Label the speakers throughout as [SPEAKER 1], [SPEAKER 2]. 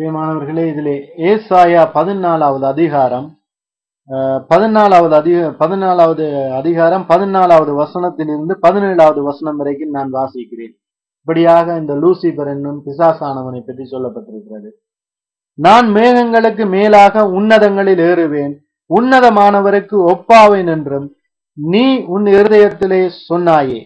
[SPEAKER 1] பிரியமானவர்களே இதிலே ஏசாயா பதினாலாவது அதிகாரம் பதினாலாவது அதிக பதினாலாவது அதிகாரம் பதினாலாவது வசனத்திலிருந்து பதினேழாவது வசனம் வரைக்கும் நான் வாசிக்கிறேன். இப்படியாக இந்த லூசிபர் என்னும் பிசாசானவனை பற்றி சொல்லப்பட்டிருக்கிறது. நான் மேகங்களுக்கு மேலாக உன்னதங்களில் ஏறுவேன். உன்னதமானவருக்கு ஒப்பாவேன் என்றும் நீ உன் இருதயத்திலே சொன்னாயே.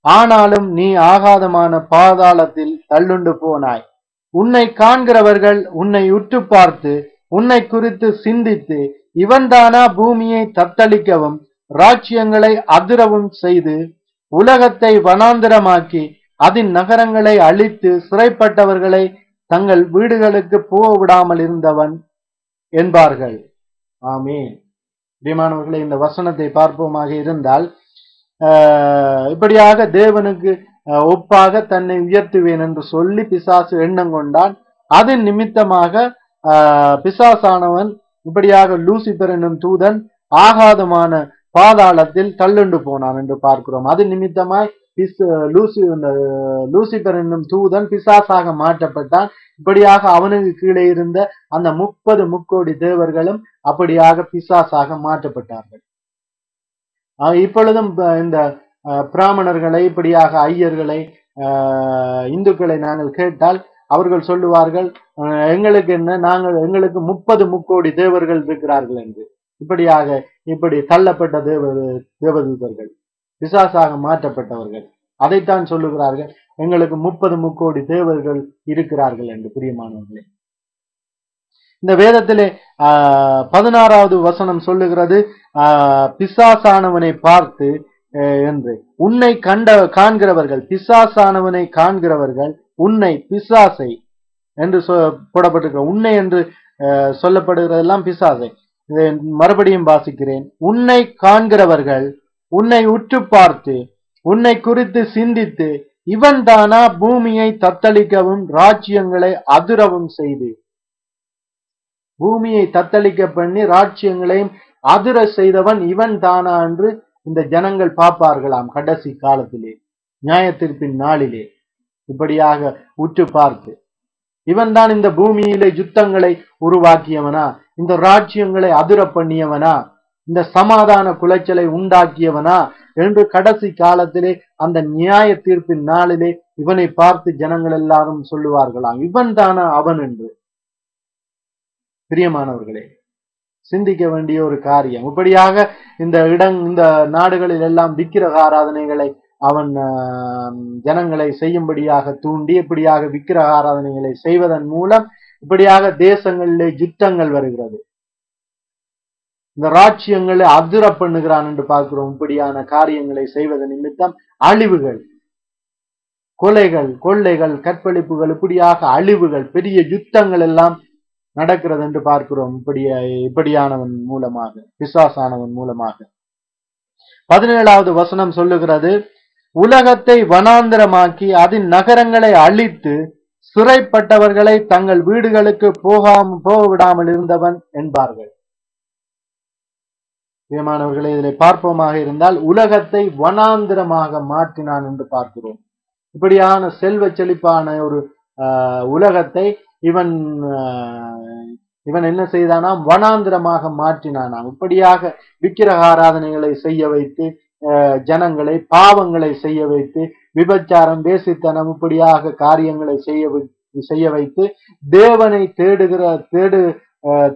[SPEAKER 1] ஆனாலும் நீ ஆகாதமான பாதாளத்தில் தள்ளுண்டு போனாய். உன்னை காண்கிறவர்கள் உன்னை உற்று பார்த்து உன்னை குறித்து சிந்தித்து இவன்தானா பூமியை தத்தளிக்கவும் ராஜ்யங்களை அதிரவும் செய்து உலகத்தை வனாந்திரமாக்கி அதன் நகரங்களை அழித்து சிறைப்பட்டவர்களை தங்கள் வீடுகளுக்கு போக விடாமல் இருந்தவன் என்பார்கள். ஆமீன். பிரியமானவர்களே இந்த வசனத்தை பார்ப்போமாக இருந்தால் இப்படியாக தேவனுக்கு ஒப்பாக தன்னை உயர்த்துவேன் என்று சொல்லி பிசாசு எண்ணம் கொண்டான். அதன் நிமித்தமாக பிசாசானவன் இப்படியாக லூசிபர் என்னும் தூதன் ஆகாதமான பாதாளத்தில் தள்ளுண்டு போனான் என்று பார்க்கிறோம். அது நிமித்தமாய் பிஸ் லூசி இந்த லூசிபர் என்னும் தூதன் பிசாசாக மாற்றப்பட்டான். இப்படியாக அவனுக்கு கீழே இருந்த அந்த முப்பது முக்கோடி தேவர்களும் அப்படியாக பிசாசாக மாற்றப்பட்டார்கள். ஆஹ் இப்பொழுதும் இந்த பிராமணர்களை இப்படியாக ஐயர்களை ஆஹ், இந்துக்களை நாங்கள் கேட்டால் அவர்கள் சொல்லுவார்கள் எங்களுக்கு என்ன நாங்கள் எங்களுக்கு முப்பது முக்கோடி தேவர்கள் இருக்கிறார்கள் என்று. இப்படியாக இப்படி தள்ளப்பட்ட தேவ தேவதூதர்கள் பிசாசாக மாற்றப்பட்டவர்கள் அதைத்தான் சொல்லுகிறார்கள் எங்களுக்கு முப்பது முக்கோடி தேவர்கள் இருக்கிறார்கள் என்று பிரியமானவர்களே. இந்த வேதத்திலே ஆஹ், பதினாறாவது வசனம் சொல்லுகிறது ஆஹ், பிசாசானவனை பார்த்து என்று. உன்னை கண்ட காண்கிறவர்கள் பிசாசானவனை காண்கிறவர்கள் உன்னை பிசாசை என்று சொ- போடப்பட்டிருக்கிற உன்னை என்று அஹ், சொல்லப்படுகிறதெல்லாம் பிசாசை. இதை மறுபடியும் வாசிக்கிறேன். உன்னை காண்கிறவர்கள் உன்னை உற்று பார்த்து உன்னை குறித்து சிந்தித்து இவன் தானா பூமியை தத்தளிக்கவும் ராஜ்யங்களை அதிரவும் செய்து. பூமியை தத்தளிக்க பண்ணி ராஜ்யங்களையும் அதிர செய்தவன் இவன் தானா என்று இந்த ஜனங்கள் பார்ப்பார்களாம் கடைசி காலத்திலே நியாயத்திற்பின் நாளிலே. இப்படியாக உற்று பார்த்து இவன் தான் இந்த பூமியிலே யுத்தங்களை உருவாக்கியவனா? இந்த ராஜ்யங்களை அதிர பண்ணியவனா? இந்த சமாதான குலைச்சலை உண்டாக்கியவனா? என்று கடைசி காலத்திலே அந்த நியாய தீர்ப்பின் நாளிலே இவனை பார்த்து ஜனங்கள் எல்லாரும் சொல்லுவார்களாம் இவன் தானா அவன் என்று? பிரியமானவர்களே சிந்திக்க வேண்டிய ஒரு காரியம். இப்படியாக இந்த இடங் இந்த நாடுகளில் எல்லாம் விக்கிரக ஆராதனைகளை அவன் ஜனங்களை செய்யும்படியாக தூண்டி இப்படியாக விக்கிரக ஆராதனைகளை செய்வதன் மூலம் இப்படியாக தேசங்களிலே யுத்தங்கள் வருகிறது. இந்த ராஜ்யங்களை அதிர பண்ணுகிறான் என்று பார்க்கிறோம். இப்படியான காரியங்களை செய்வது நிமித்தம் அழிவுகள். கொலைகள் கொள்ளைகள் கற்பழிப்புகள் இப்படியாக அழிவுகள் பெரிய யுத்தங்கள் எல்லாம் நடக்கிறது என்று பார்க்கிறோம். இப்படி இப்படியானவன் மூலமாக பிசாசானவன் மூலமாக. பதினேழாவது வசனம் சொல்லுகிறது உலகத்தை வனாந்திரமாக்கி அதன் நகரங்களை அழித்து சிறைப்பட்டவர்களை தங்கள் வீடுகளுக்கு போகாம போக விடாமல் இருந்தவன் என்பார்கள். பிரியமானவர்களை இதில் பார்ப்போமாக இருந்தால் உலகத்தை வனாந்திரமாக மாற்றினான் என்று பார்க்கிறோம். இப்படியான செல்வ செழிப்பான ஒரு ஆஹ், உலகத்தை இவன் இவன் என்ன செய்தானா? வனாந்திரமாக மாற்றினானாம். இப்படியாக விக்கிரக ஆராதனைகளை செய்ய வைத்து ஜனங்களை பாவங்களை செய்ய வைத்து விபச்சாரம் வேசித்தனம் இப்படியாக காரியங்களை செய்ய வை- செய்ய வைத்து தேவனை தேடுகிற தேடு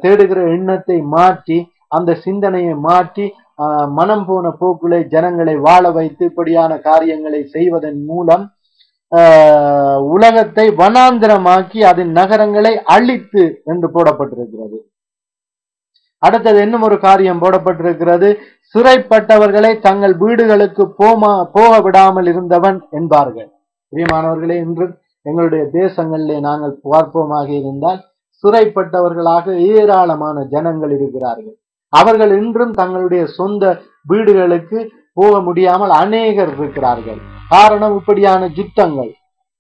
[SPEAKER 1] தேடுகிற எண்ணத்தை மாற்றி அந்த சிந்தனையை மாற்றி மனம் போன போக்குலை ஜனங்களை வாழ வைத்து இப்படியான காரியங்களை செய்வதன் மூலம் உலகத்தை வனாந்திரமாக்கி அதன் நகரங்களை அழித்து என்று போடப்பட்டிருக்கிறது. அடுத்தது இன்னும் ஒரு காரியம் போடப்பட்டிருக்கிறது. சிறைப்பட்டவர்களை தங்கள் வீடுகளுக்கு போமா போக விடாமல் இருந்தவன் என்பார்கள். பிரியமானவர்களே இன்று எங்களுடைய தேசங்களிலே நாங்கள் பார்ப்போமாக இருந்தால் சிறைப்பட்டவர்களாக ஏராளமான ஜனங்கள் இருக்கிறார்கள். அவர்கள் இன்றும் தங்களுடைய சொந்த வீடுகளுக்கு போக முடியாமல் அநேகர் இருக்கிறார்கள். காரணம் இப்படியான யுத்தங்கள்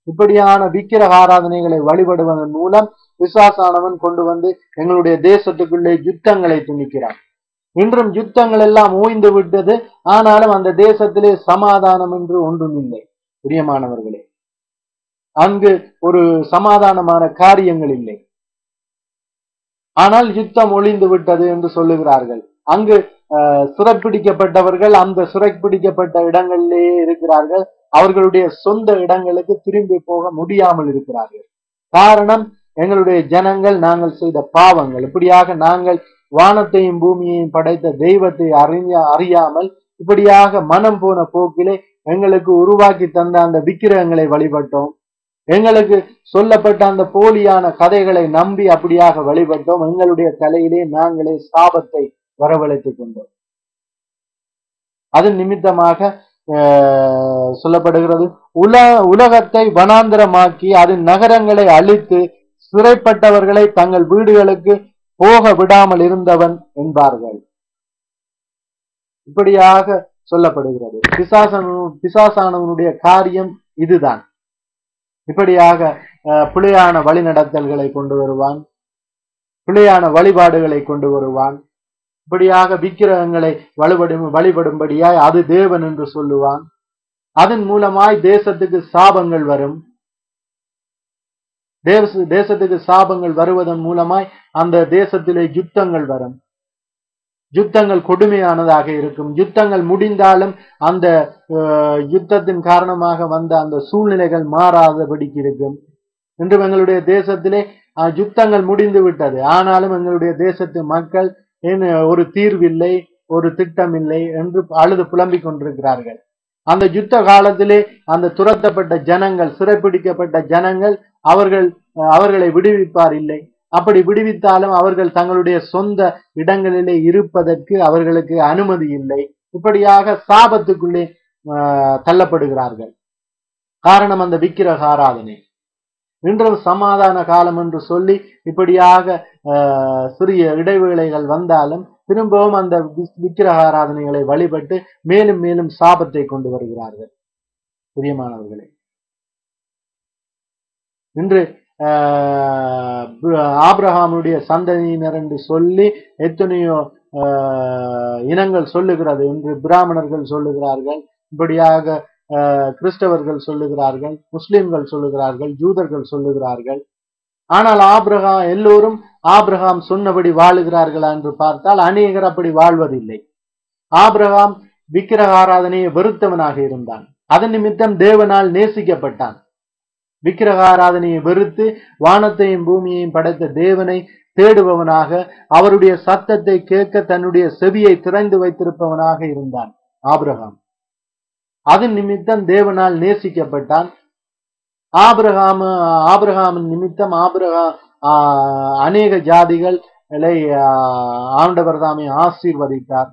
[SPEAKER 1] இப்படியான விக்கிரக ஆராதனைகளை வழிபடுவதன் மூலம் விசுவாசானவன் கொண்டு வந்து எங்களுடைய தேசத்துக்குள்ளே யுத்தங்களை துணிக்கிறான். இன்றும் யுத்தங்கள் எல்லாம் ஓய்ந்து விட்டது. ஆனாலும் அந்த தேசத்திலே சமாதானம் என்று ஒன்றும் இல்லை பிரியமானவர்களே அங்கு ஒரு சமாதானமான காரியங்கள் இல்லை. ஆனால் யுத்தம் ஒளிந்து விட்டது என்று சொல்லுகிறார்கள். அங்கு சுரப்பிடிக்கப்பட்டவர்கள் அந்த சுரப்பிடிக்கப்பட்ட இடங்களிலேயே இருக்கிறார்கள். அவர்களுடைய சொந்த இடங்களுக்கு திரும்பி போக முடியாமல் இருக்கிறார்கள். காரணம் எங்களுடைய ஜனங்கள் நாங்கள் செய்த பாவங்கள். இப்படியாக நாங்கள் வானத்தையும் பூமியையும் படைத்த தெய்வத்தை அறிய அறியாமல் இப்படியாக மனம் போன போக்கிலே எங்களுக்கு உருவாக்கி தந்த அந்த விக்கிரகங்களை வழிபட்டோம். எங்களுக்கு சொல்லப்பட்ட அந்த போலியான கதைகளை நம்பி அப்படியாக வழிபட்டோம். எங்களுடைய தலையிலே நாங்களே சாபத்தை வரவழைத்துக் கொண்டோம். அது நிமித்தமாக சொல்லப்படுகிறது உல உலகத்தை வனாந்திரமாக்கி அதன் நகரங்களை அழித்து சிறைப்பட்டவர்களை தங்கள் வீடுகளுக்கு போக விடாமல் இருந்தவன் என்பார்கள். இப்படியாக சொல்லப்படுகிறது. பிசாசனு பிசாசானவனுடைய காரியம் இதுதான். இப்படியாக அஹ், பிழையான வழிநடத்தல்களை கொண்டு வருவான் பிழையான வழிபாடுகளை கொண்டு வருவான். இப்படியாக விக்கிரகங்களை வலுபடும் வழிபடும்படியாய் அது தேவன் என்று சொல்லுவான். அதன் மூலமாய் தேசத்துக்கு சாபங்கள் வரும். தேச தேசத்துக்கு சாபங்கள் வருவதன் மூலமாய் அந்த தேசத்திலே யுத்தங்கள் வரும். யுத்தங்கள் கொடுமையானதாக இருக்கும். யுத்தங்கள் முடிந்தாலும் அந்த யுத்தத்தின் காரணமாக வந்த அந்த சூழ்நிலைகள் மாறாதபடிக்கு இருக்கும். இன்று எங்களுடைய தேசத்திலே யுத்தங்கள் முடிந்து விட்டது. ஆனாலும் எங்களுடைய தேசத்து மக்கள் ஏன் ஒரு தீர்வில்லை ஒரு திட்டம் இல்லை என்று அழுது புலம்பிக் கொண்டிருக்கிறார்கள். அந்த யுத்த காலத்திலே அந்த துரத்தப்பட்ட ஜனங்கள் சிறைப்பிடிக்கப்பட்ட ஜனங்கள் அவர்கள் அஹ், அவர்களை விடுவிப்பார் இல்லை. அப்படி விடுவித்தாலும் அவர்கள் தங்களுடைய சொந்த இடங்களிலே இருப்பதற்கு அவர்களுக்கு அனுமதி இல்லை. இப்படியாக சாபத்துக்குள்ளே அஹ், தள்ளப்படுகிறார்கள். காரணம் அந்த விக்கிரக ஆராதனை. இன்றும் சமாதான காலம் என்று சொல்லி இப்படியாக சிறிய இடைவேளைகள் வந்தாலும் திரும்பவும் அந்த விக்கிரக ஆராதனைகளை வழிபட்டு மேலும் மேலும் சாபத்தை கொண்டு வருகிறார்கள். பிரியமானவர்களே. இன்று ஆஹ், சந்ததியினர் என்று சொல்லி எத்தனையோ ஆஹ், இனங்கள் சொல்லுகிறது. என்று பிராமணர்கள் சொல்லுகிறார்கள். இப்படியாக ஆஹ், கிறிஸ்தவர்கள் சொல்லுகிறார்கள். முஸ்லிம்கள் சொல்லுகிறார்கள். ஜூதர்கள் சொல்லுகிறார்கள். ஆனால் ஆபிரகாம் எல்லோரும் ஆபிரகாம் சொன்னபடி வாழுகிறார்களா என்று பார்த்தால் அநேகர் அப்படி வாழ்வதில்லை. ஆபிரகாம் விக்கிரக ஆராதனையை வெறுத்தவனாக இருந்தான். அதன் நிமித்தம் தேவனால் நேசிக்கப்பட்டான். விக்கிரக ஆராதனையை வெறுத்து வானத்தையும் பூமியையும் படைத்த தேவனை தேடுபவனாக அவருடைய சத்தத்தை கேட்க தன்னுடைய செவியை திறந்து வைத்திருப்பவனாக இருந்தான் ஆபிரகாம். அதன் நிமித்தம் தேவனால் நேசிக்கப்பட்டான். ஆபிரகாம் ஆபிரகாமின் நிமித்தம் ஆபிரகாம் அநேக ஜாதிகளை ஆண்டவர் தாமே ஆசீர்வதித்தார்.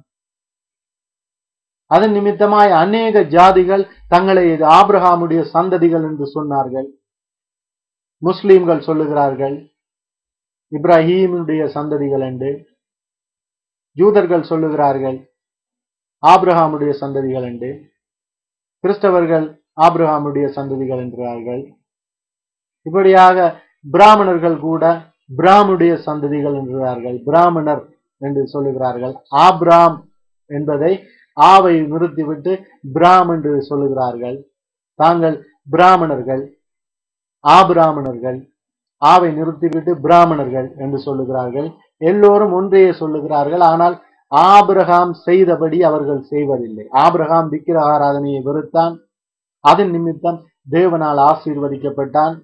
[SPEAKER 1] அதன் நிமித்தமாய் அநேக ஜாதிகள் தங்களை இது சந்ததிகள் என்று சொன்னார்கள். முஸ்லீம்கள் சொல்லுகிறார்கள் இப்ராஹீமுடைய சந்ததிகள் என்று. ஜூதர்கள் சொல்லுகிறார்கள் ஆப்ரஹாமுடைய சந்ததிகள் என்று. கிறிஸ்தவர்கள் ஆப்ரஹாமுடைய சந்ததிகள் என்றார்கள். இப்படியாக பிராமணர்கள் கூட பிராமுடைய சந்ததிகள் என்கிறார்கள் பிராமணர் என்று சொல்லுகிறார்கள். ஆப்ராம் என்பதை ஆவை நிறுத்திவிட்டு பிராம் என்று சொல்லுகிறார்கள். தாங்கள் பிராமணர்கள் ஆபிராமணர்கள் ஆவை நிறுத்திவிட்டு பிராமணர்கள் என்று சொல்லுகிறார்கள். எல்லோரும் ஒன்றையே சொல்லுகிறார்கள். ஆனால் ஆபிரகாம் செய்தபடி அவர்கள் செய்வதில்லை. ஆபிரகாம் விக்கிரக ஆராதனையை வெறுத்தான். அதன் நிமித்தம் தேவனால் ஆசீர்வதிக்கப்பட்டான்.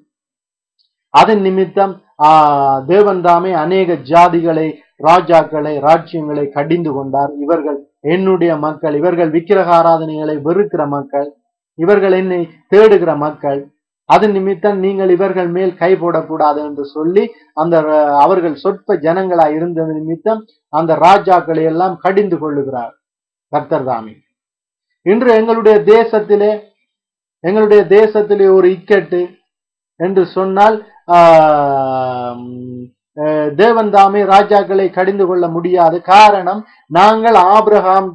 [SPEAKER 1] அதன் நிமித்தம் ஆஹ், தேவன் தாமே அநேக ஜாதிகளை ராஜாக்களை ராஜ்யங்களை கடிந்து கொண்டார். இவர்கள் என்னுடைய மக்கள் இவர்கள் விக்கிரக ஆராதனைகளை வெறுக்கிற மக்கள் இவர்கள் என்னை தேடுகிற மக்கள். அதன் நிமித்தம் நீங்கள் இவர்கள் மேல் கை போடக்கூடாது என்று சொல்லி அந்த அவர்கள் சொற்ப ஜனங்களா இருந்த நிமித்தம் அந்த ராஜாக்களை எல்லாம் கடிந்து கொள்ளுகிறார் கர்த்தர் தாமே. இன்று எங்களுடைய தேசத்திலே எங்களுடைய தேசத்திலே ஒரு இக்கட்டு என்று சொன்னால் தேவன் தாமே ராஜாக்களை கடிந்து கொள்ள முடியாது. காரணம் நாங்கள் ஆபிரகாம்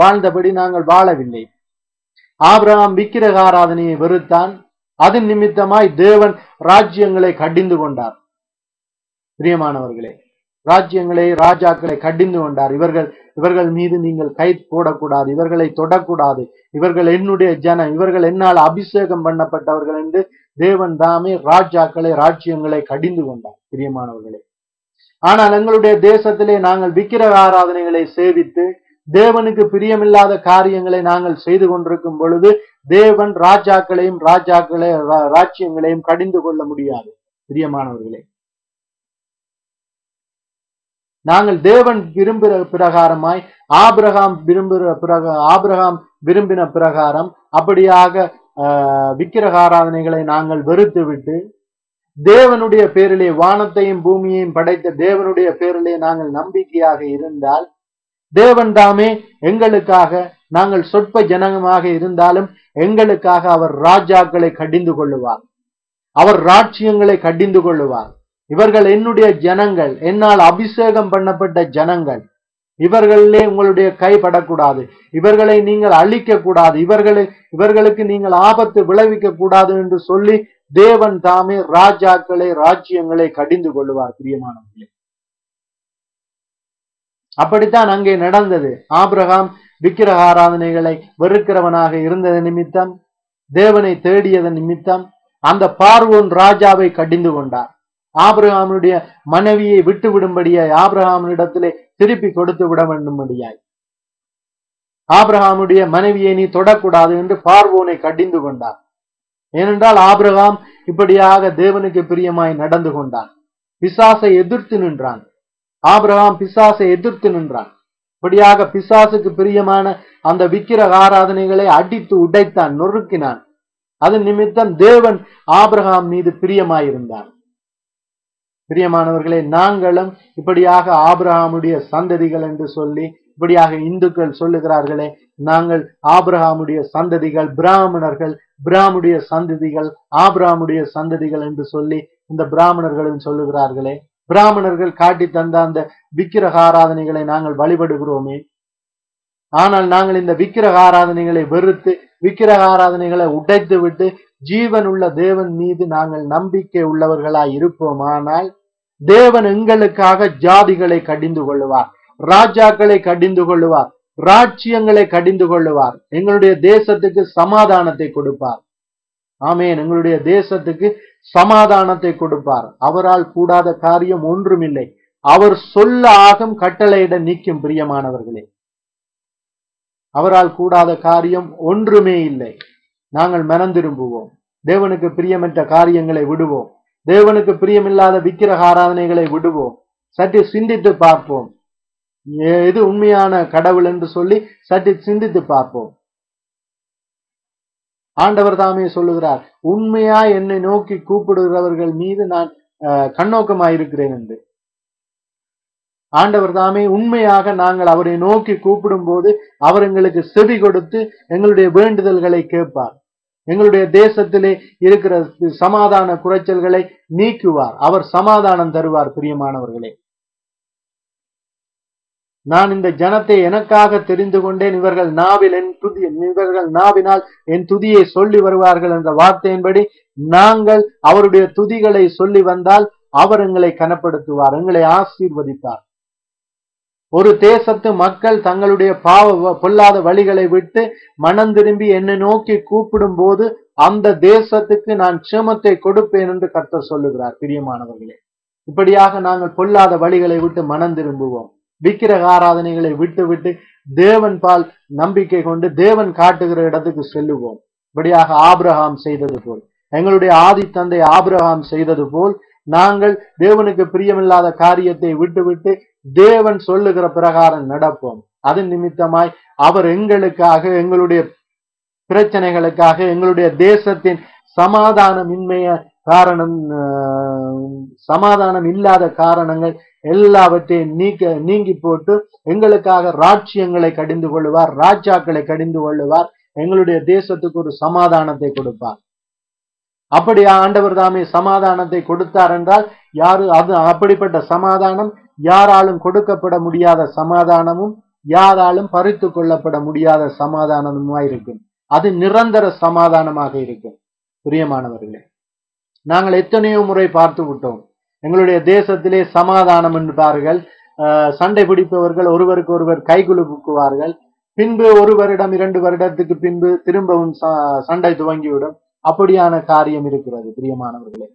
[SPEAKER 1] வாழ்ந்தபடி நாங்கள் வாழவில்லை. ஆபிரகாம் விக்கிரக ஆராதனையை வெறுத்தான். அது நிமித்தமாய் தேவன் ராஜ்யங்களை கடிந்து கொண்டார். பிரியமானவர்களே ராஜ்யங்களை ராஜாக்களை கடிந்து கொண்டார். இவர்கள் இவர்கள் மீது நீங்கள் கை போடக்கூடாது இவர்களை தொடக்கூடாது. இவர்கள் என்னுடைய ஜனம் இவர்கள் என்னால் அபிஷேகம் பண்ணப்பட்டவர்கள் என்று தேவன் தாமே ராஜாக்களை ராஜ்யங்களை கடிந்து கொண்டார் பிரியமானவர்களே. ஆனால் எங்களுடைய தேசத்திலே நாங்கள் விக்கிரக ஆராதனைகளை சேவித்து தேவனுக்கு பிரியமில்லாத காரியங்களை நாங்கள் செய்து கொண்டிருக்கும் பொழுது தேவன் ராஜாக்களையும் ராஜாக்களை ரா- ராஜ்யங்களையும் கடிந்து கொள்ள முடியாது பிரியமானவர்களே. நாங்கள் தேவன் விரும்புகிற பிரகாரமாய் ஆபிரகாம் விரும்புகிற பிரக ஆபிரகாம் விரும்பின பிரகாரம் அப்படியாக விக்கிரக ஆராதனைகளை நாங்கள் வெறுத்து விட்டு தேவனுடைய பேரிலே வானத்தையும் பூமியையும் படைத்த தேவனுடைய பேரிலே நாங்கள் நம்பிக்கையாக இருந்தால் தேவன் தாமே எங்களுக்காக நாங்கள் சொற்ப ஜனகமாக இருந்தாலும் எங்களுக்காக அவர் ராஜாக்களை கடிந்து கொள்ளுவார். அவர் ராட்சியங்களை கடிந்து கொள்ளுவார். இவர்கள் என்னுடைய ஜனங்கள் என்னால் அபிஷேகம் பண்ணப்பட்ட ஜனங்கள். இவர்களிலே உங்களுடைய கை படக்கூடாது இவர்களை நீங்கள் அழிக்க கூடாது இவர்களை இவர்களுக்கு நீங்கள் ஆபத்து விளைவிக்க கூடாது என்று சொல்லி தேவன் தாமே ராஜாக்களை ராஜ்யங்களை கடிந்து கொள்ளுவார் பிரியமானவர்களே. அப்படித்தான் அங்கே நடந்தது. ஆபிரகாம் விக்கிரக ஆராதனைகளை வெறுக்கிறவனாக இருந்தது நிமித்தம் தேவனை தேடியதன் நிமித்தம் அந்த பார்வோன் ராஜாவை கடிந்து கொண்டார். ஆபிரகாமனுடைய மனைவியை விட்டு விடும்படியாய் ஆபிரகாமனிடத்திலே திருப்பி கொடுத்து விட வேண்டும்படியாய். ஆபிரகாமுடைய மனைவியை நீ தொடக்கூடாது என்று பார்வோனை கடிந்து கொண்டார் ஏனென்றால் ஆபிரகாம் இப்படியாக தேவனுக்கு பிரியமாய் நடந்து கொண்டான். பிசாசை எதிர்த்து நின்றான். ஆபிரகாம் பிசாசை எதிர்த்து நின்றான். இப்படியாக பிசாசுக்கு பிரியமான அந்த விக்கிரக ஆராதனைகளை அடித்து உடைத்தான் நொறுக்கினான். அது நிமித்தம் தேவன் ஆபிரகாம் மீது பிரியமாயிருந்தான். பிரியமானவர்களே நாங்களும் இப்படியாக ஆபிரஹாமுடைய சந்ததிகள் என்று சொல்லி இப்படியாக இந்துக்கள் சொல்லுகிறார்களே நாங்கள் ஆபிரகாமுடைய சந்ததிகள் பிராமணர்கள் பிராமுடைய சந்ததிகள் ஆபிராமுடைய சந்ததிகள் என்று சொல்லி இந்த பிராமணர்களும் சொல்லுகிறார்களே. பிராமணர்கள் காட்டி தந்த அந்த விக்கிரக ஆராதனைகளை நாங்கள் வழிபடுகிறோமே. ஆனால் நாங்கள் இந்த விக்கிரக ஆராதனைகளை வெறுத்து விக்கிரக ஆராதனைகளை உடைத்து விட்டு ஜீவனுள்ள தேவன் மீது நாங்கள் நம்பிக்கை உள்ளவர்களாய் இருப்போம் ஆனால் தேவன் எங்களுக்காக ஜாதிகளை கடிந்து கொள்ளுவார் ராஜாக்களை கடிந்து கொள்ளுவார் ராஜ்யங்களை கடிந்து கொள்ளுவார். எங்களுடைய தேசத்துக்கு சமாதானத்தை கொடுப்பார். ஆமேன். எங்களுடைய தேசத்துக்கு சமாதானத்தை கொடுப்பார். அவரால் கூடாத காரியம் ஒன்றுமில்லை. அவர் சொல்ல ஆகும் கட்டளையிட நிற்கும் பிரியமானவர்களே. அவரால் கூடாத காரியம் ஒன்றுமே இல்லை. நாங்கள் மனம் திரும்புவோம். தேவனுக்கு பிரியமற்ற காரியங்களை விடுவோம். தேவனுக்கு பிரியமில்லாத விக்கிரக ஆராதனைகளை விடுவோம். சற்று சிந்தித்து பார்ப்போம். எது உண்மையான கடவுள் என்று சொல்லி சற்று சிந்தித்து பார்ப்போம். ஆண்டவர் தாமே சொல்லுகிறார் உண்மையா என்னை நோக்கி கூப்பிடுகிறவர்கள் மீது நான் அஹ், கண்ணோக்கமாயிருக்கிறேன் என்று. ஆண்டவர் தாமே உண்மையாக நாங்கள் அவரை நோக்கி கூப்பிடும் போது அவர் எங்களுக்கு செவி கொடுத்து எங்களுடைய வேண்டுதல்களை கேட்பார். எங்களுடைய தேசத்திலே இருக்கிற சமாதான குறைச்சல்களை நீக்குவார். அவர் சமாதானம் தருவார் பிரியமானவர்களே. நான் இந்த ஜனத்தை எனக்காக தெரிந்து கொண்டேன். இவர்கள் நாவில் என் துதி இவர்கள் நாவினால் என் துதியை சொல்லி வருவார்கள் என்ற வார்த்தையின்படி நாங்கள் அவருடைய துதிகளை சொல்லி வந்தால் அவர் எங்களை கனப்படுத்துவார் எங்களை ஆசீர்வதிப்பார். ஒரு தேசத்து மக்கள் தங்களுடைய பாவ பொல்லாத வழிகளை விட்டு மனம் திரும்பி என்னை நோக்கி கூப்பிடும் போது அந்த தேசத்துக்கு நான் க்ஷேமத்தை கொடுப்பேன் என்று கர்த்தர் சொல்லுகிறார் பிரியமானவர்களே. இப்படியாக நாங்கள் பொல்லாத வழிகளை விட்டு மனம் திரும்புவோம். விக்கிரக ஆராதனைகளை விட்டு விட்டு தேவன் பால் நம்பிக்கை கொண்டு தேவன் காட்டுகிற இடத்துக்கு செல்லுவோம். இப்படியாக ஆபிரகாம் செய்தது போல் எங்களுடைய ஆதி தந்தை ஆபிரகாம் செய்தது போல் நாங்கள் தேவனுக்கு பிரியமில்லாத காரியத்தை விட்டுவிட்டு தேவன் சொல்லுகிற பிரகாரம் நடப்போம். அது நிமித்தமாய் அவர் எங்களுக்காக எங்களுடைய பிரச்சனைகளுக்காக எங்களுடைய தேசத்தின் சமாதானமின்மைய காரணம் சமாதானம் இல்லாத காரணங்கள் எல்லாவற்றையும் நீக்க நீங்கி போட்டு எங்களுக்காக ராட்சியங்களை கடிந்து கொள்ளுவார் ராஜாக்களை கடிந்து கொள்ளுவார் எங்களுடைய தேசத்துக்கு ஒரு சமாதானத்தை கொடுப்பார். அப்படி ஆண்டவர் தாமே சமாதானத்தை கொடுத்தார் என்றால் யாரு அது அப்படிப்பட்ட சமாதானம் யாராலும் கொடுக்கப்பட முடியாத சமாதானமும் யாராலும் பறித்து கொள்ளப்பட முடியாத சமாதானமுமாய் இருக்கும். அது நிரந்தர சமாதானமாக இருக்கும். பிரியமானவர்களே நாங்கள் எத்தனையோ முறை பார்த்து விட்டோம். எங்களுடைய தேசத்திலே சமாதானம் என்பார்கள் அஹ், சண்டை பிடிப்பவர்கள் ஒருவருக்கு ஒருவர் கைகுலுக்குவார்கள் பின்பு ஒரு வருடம் இரண்டு வருடத்துக்கு பின்பு திரும்பவும் ச- சண்டை துவங்கிவிடும். அப்படியான காரியம் இருக்கிறது பிரியமானவர்களே.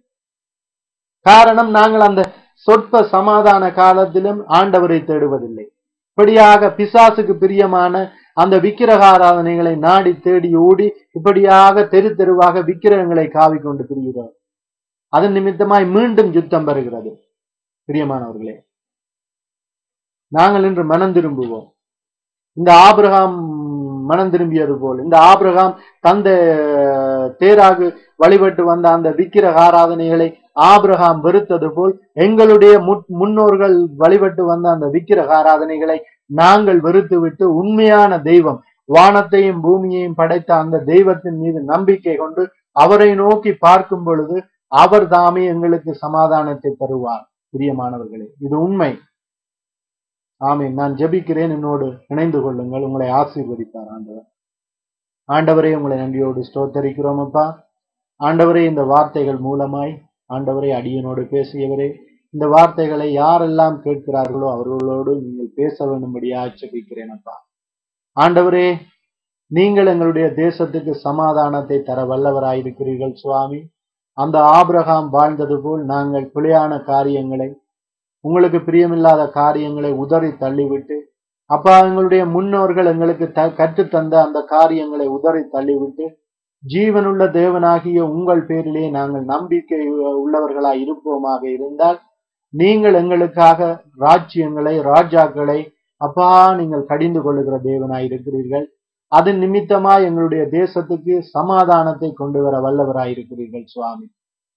[SPEAKER 1] காரணம் நாங்கள் அந்த சொற்ப சமாதான காலத்திலும் ஆண்டவரை தேடுவதில்லை. இப்படியாக பிசாசுக்கு பிரியமான அந்த விக்கிரகாராதனைகளை நாடி தேடி ஓடி இப்படியாக தெரு தெருவாக விக்கிரகங்களை காவி கொண்டு பிரிகிறோம் அதன் நிமித்தமாய் மீண்டும் யுத்தம் வருகிறது. பிரியமானவர்களே நாங்கள் இன்று மனம் திரும்புவோம். இந்த ஆபிரகாம் மனம் திரும்பியது போல் இந்த ஆபிரகாம் தந்த தேராகு வழிபட்டு வந்த அந்த விக்கிரக ஆராதனைகளை ஆபிரகாம் வெறுத்தது போல் எங்களுடைய முன்னோர்கள் வழிபட்டு வந்த அந்த விக்கிரக ஆராதனைகளை நாங்கள் வெறுத்துவிட்டு உண்மையான தெய்வம் வானத்தையும் பூமியையும் படைத்த அந்த தெய்வத்தின் மீது நம்பிக்கை கொண்டு அவரை நோக்கி பார்க்கும் பொழுது அவர் தாமே எங்களுக்கு சமாதானத்தை தருவார். பிரியமானவர்களே இது உண்மை. ஆமே நான் ஜெபிக்கிறேன். என்னோடு இணைந்து கொள்ளுங்கள். உங்களை ஆசீர்வதிப்பார் ஆண்டவர். ஆண்டவரே உங்களை நன்றியோடு ஸ்தோத்தரிக்கிறோம் அப்பா. ஆண்டவரே இந்த வார்த்தைகள் மூலமாய் ஆண்டவரே அடியனோடு பேசியவரே இந்த வார்த்தைகளை யாரெல்லாம் கேட்கிறார்களோ அவர்களோடு நீங்கள் பேச வேண்டும்படியா ஜெபிக்கிறேன் அப்பா. ஆண்டவரே நீங்கள் எங்களுடைய தேசத்துக்கு சமாதானத்தை தர வல்லவராயிருக்கிறீர்கள் சுவாமி. அந்த ஆபிரகாம் வாழ்ந்தது போல் நாங்கள் பிழையான காரியங்களை உங்களுக்கு பிரியமில்லாத காரியங்களை உதறி தள்ளிவிட்டு அப்பா எங்களுடைய முன்னோர்கள் எங்களுக்கு த கற்றுத்தந்த அந்த காரியங்களை உதறி தள்ளிவிட்டு ஜீவனுள்ள தேவனாகிய உங்கள் பேரிலே நாங்கள் நம்பிக்கை உள்ளவர்களாய் இருப்போமாக இருந்தால் நீங்கள் எங்களுக்காக ராஜ்யங்களை ராஜாக்களை அப்பா நீங்கள் கடிந்து கொள்ளுகிற தேவனாய் இருக்கிறீர்கள். அதன் நிமித்தமாய் எங்களுடைய தேசத்துக்கு சமாதானத்தை கொண்டு வர வல்லவராய் இருக்கிறீர்கள் சுவாமி.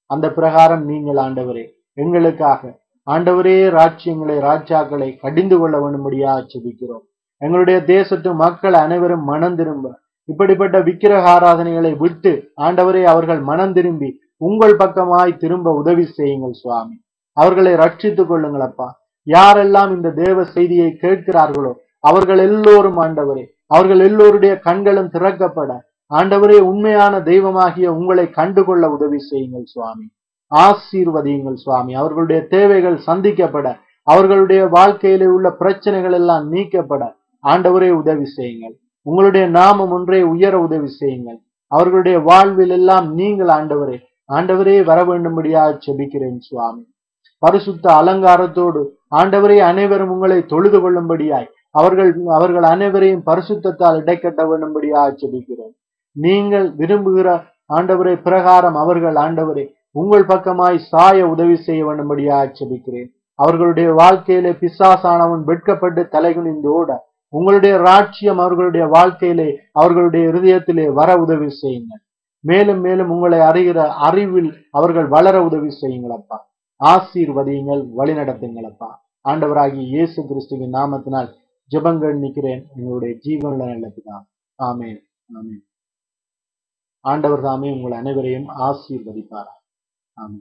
[SPEAKER 1] அந்த பிரகாரம் நீங்கள் ஆண்டவரே எங்களுக்காக ஆண்டவரே ராஜ்யங்களை ராஜாக்களை கடிந்து கொள்ள வேண்டும்படியா செபிக்கிறோம் எங்களுடைய தேசத்து மக்கள் அனைவரும் மனம் திரும்ப இப்படிப்பட்ட விக்கிரக ஆராதனைகளை விட்டு ஆண்டவரே அவர்கள் மனம் திரும்பி உங்கள் பக்கமாய் திரும்ப உதவி செய்யுங்கள் சுவாமி. அவர்களை ரட்சித்துக் கொள்ளுங்கள் அப்பா. யாரெல்லாம் இந்த தேவ செய்தியை கேட்கிறார்களோ அவர்கள் எல்லோரும் ஆண்டவரே அவர்கள் எல்லோருடைய கண்களும் திறக்கப்பட ஆண்டவரே உண்மையான தெய்வமாகிய உங்களை கண்டுகொள்ள உதவி செய்யுங்கள் சுவாமி. ஆசீர்வதியுங்கள் சுவாமி. அவர்களுடைய தேவைகள் சந்திக்கப்பட அவர்களுடைய வாழ்க்கையிலே உள்ள பிரச்சனைகள் எல்லாம் நீக்கப்பட ஆண்டவரே உதவி செய்யுங்கள். உங்களுடைய நாமம் ஒன்றே உயர உதவி செய்யுங்கள். அவர்களுடைய வாழ்வில் எல்லாம் நீங்கள் ஆண்டவரே ஆண்டவரே வர வேண்டும்படியாக செபிக்கிறேன் சுவாமி. பரிசுத்த அலங்காரத்தோடு ஆண்டவரே அனைவரும் உங்களை தொழுது கொள்ளும்படியாய் அவர்கள் அவர்கள் அனைவரையும் பரிசுத்தத்தால் இடைக்கட்ட வேண்டும்படியாக செபிக்கிறோம் நீங்கள் விரும்புகிற ஆண்டவரை பிரகாரம் அவர்கள் ஆண்டவரே உங்கள் பக்கமாய் சாய உதவி செய்ய வேண்டும்படியாக செபிக்கிறேன். அவர்களுடைய வாழ்க்கையிலே பிசாசானவன் வெட்கப்பட்டு தலைகுனிந்து ஓட உங்களுடைய ராட்சியம் அவர்களுடைய வாழ்க்கையிலே அவர்களுடைய இருதயத்திலே வர உதவி செய்யுங்கள். மேலும் மேலும் உங்களை அறிகிற அறிவில் அவர்கள் வளர உதவி செய்யுங்களப்பா. ஆசீர்வதியுங்கள் வழிநடத்துங்களப்பா. ஆண்டவராகி ஆண்டவராகிய இயேசு கிறிஸ்துவின் நாமத்தினால் ஜபங்கள் நிற்கிறேன். எங்களுடைய ஜீவன நல்லதுதான் ஆமே ஆமே ஆண்டவர் தாமே உங்கள் அனைவரையும் ஆசீர்வதிப்பாரா ஆமே